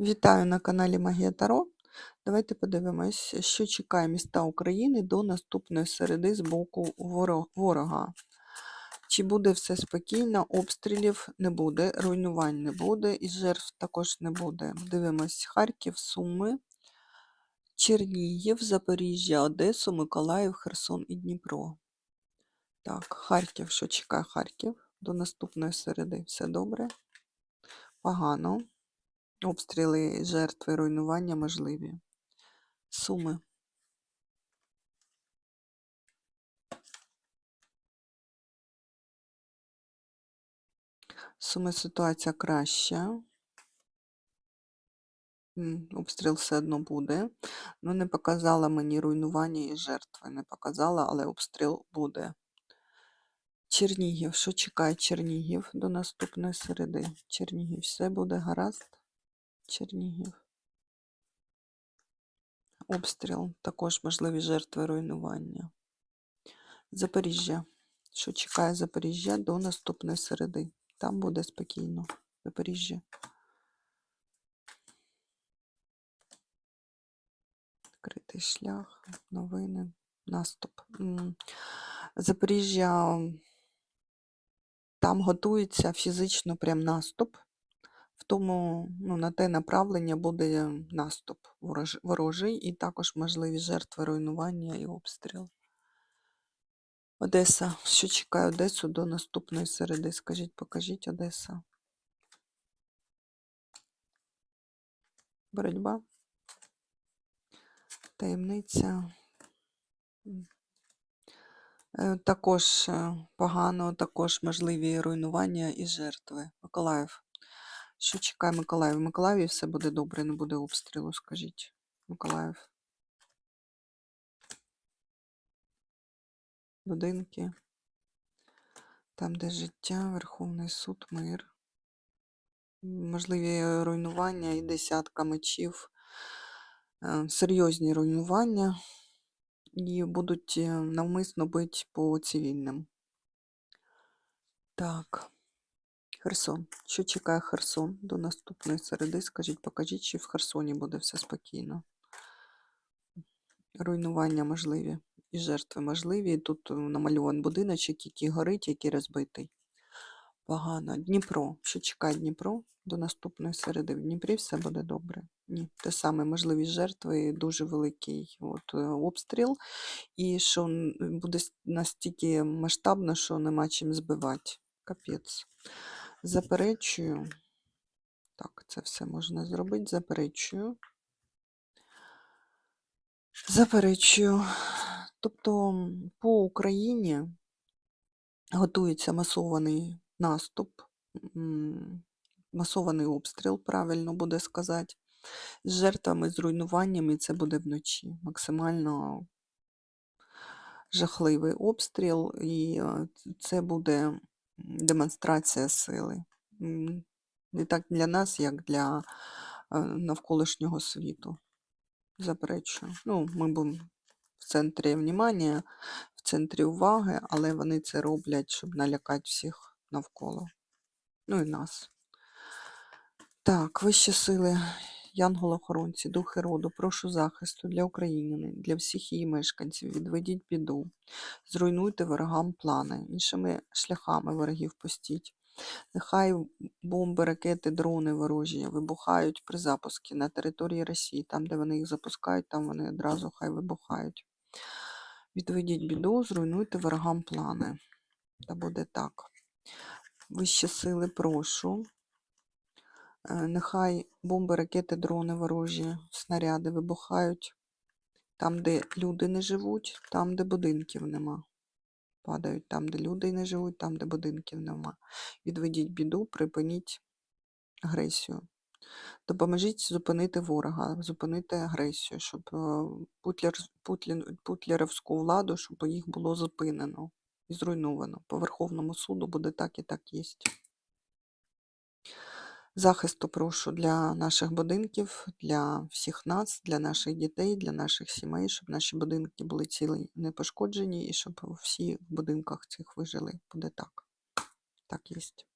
Вітаю на каналі Магія Таро. Давайте подивимось, що чекає міста України до наступної середи з боку ворога. Чи буде все спокійно, обстрілів не буде, руйнувань не буде і жертв також не буде. Дивимось Харків, Суми, Чернігів, Запоріжжя, Одесу, Миколаїв, Херсон і Дніпро. Так, Харків, що чекає Харків до наступної середи? Все добре? Погано. Обстріли, жертви, руйнування можливі. Суми. Суми ситуація краща. Обстріл все одно буде. Ну, не показала мені руйнування і жертви. Не показала, але обстріл буде. Чернігів. Що чекає Чернігів до наступної середи? Чернігів. Все буде гаразд? Чернігів. Обстріл. Також можливі жертви руйнування. Запоріжжя. Що чекає Запоріжжя до наступної середи? Там буде спокійно. Запоріжжя. Відкритий шлях, новини, наступ. Запоріжжя там готується фізично прям наступ. В тому, ну, на те направлення буде наступ ворожий і також можливі жертви руйнування і обстріл. Одеса. Що чекає Одесу до наступної середи? Скажіть, покажіть Одеса. Боротьба. Таємниця. Е, Також е, погано, також можливі руйнування і жертви. Миколаїв. Що чекає Миколаїв? В Миколаєві все буде добре, не буде обстрілу, скажіть. Миколаїв. Будинки. Там, де життя, Верховний суд, мир. Можливі руйнування і десятка мечів. Е, Серйозні руйнування. І будуть е, навмисно бити по цивільним. Так. Херсон. Що чекає Херсон до наступної середи? Скажіть, покажіть, чи в Херсоні буде все спокійно. Руйнування можливі і жертви можливі. Тут е, намальований будиночок, який горить, який розбитий. Погано. Дніпро. Що чекає Дніпро до наступної середи? В Дніпрі все буде добре. Ні, те саме можливі жертви, дуже великий от, е, обстріл, і що буде настільки масштабно, що нема чим збивати. Капець. Заперечую. Так, це все можна зробити. Заперечую. Заперечую. Тобто по Україні готується масований наступ, масований обстріл, правильно буде сказати, з жертвами, з руйнуваннями, це буде вночі. Максимально жахливий обстріл, і е, це буде демонстрація сили. Не так для нас, як для е, навколишнього світу. Заперечую. Ну, ми будемо в центрі внимання, в центрі уваги, але вони це роблять, щоб налякати всіх навколо. Ну і нас. Так, вищі сили, янголи-охоронці, духи роду, прошу захисту для України, для всіх її мешканців. Відведіть біду, зруйнуйте ворогам плани, іншими шляхами ворогів пустіть. Нехай бомби, ракети, дрони ворожі вибухають при запуску на території Росії. Там, де вони їх запускають, там вони одразу хай вибухають. Відведіть біду, зруйнуйте ворогам плани. Та буде так. Вищі сили, прошу. Е, Нехай бомби, ракети, дрони ворожі, снаряди вибухають там, де люди не живуть, там, де будинків нема. Падають там, де люди не живуть, там, де будинків нема. Відведіть біду, припиніть агресію. Допоможіть зупинити ворога, зупинити агресію, щоб е, путлер, путлін, путлерівську владу, щоб їх було зупинено і зруйновано. По Верховному суду буде так і так єсть. Захисту прошу для наших будинків, для всіх нас, для наших дітей, для наших сімей, щоб наші будинки були цілі, не пошкоджені, і щоб всі в будинках цих вижили. Буде так. Так єсть.